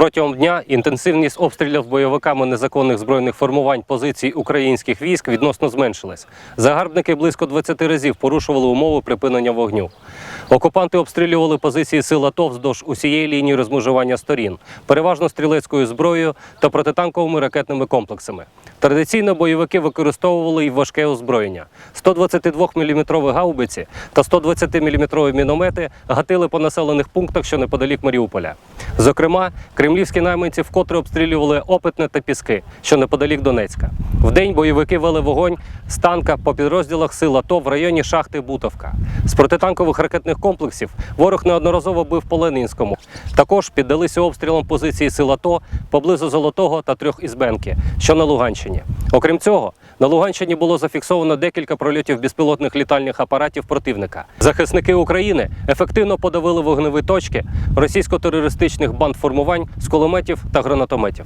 Протягом дня інтенсивність обстрілів бойовиками незаконних збройних формувань позицій українських військ відносно зменшилась. Загарбники близько 20 разів порушували умови припинення вогню. Окупанти обстрілювали позиції сил АТО вздовж усієї лінії розмежування сторін, переважно стрілецькою зброєю та протитанковими ракетними комплексами. Традиційно бойовики використовували й важке озброєння. 122-мм гаубиці та 120-мм міномети гатили по населених пунктах, що неподалік Маріуполя. Зокрема, кремлівські найманці вкотре обстрілювали Опитне та Піски, що неподалік Донецька. Вдень бойовики вели вогонь з танка по підрозділах сил АТО в районі шахти Бутовка. З протитанкових ракетних комплексів ворог неодноразово бив по Ленінському. Також піддалися обстрілам позиції сил АТО поблизу Золотого та Трьох Ізбенки, що на Луганщині. Окрім цього, на Луганщині було зафіксовано декілька прольотів безпілотних літальних апаратів противника. Захисники України ефективно подавили вогневі точки російсько-терористичних банд формувань з кулеметів та гранатометів.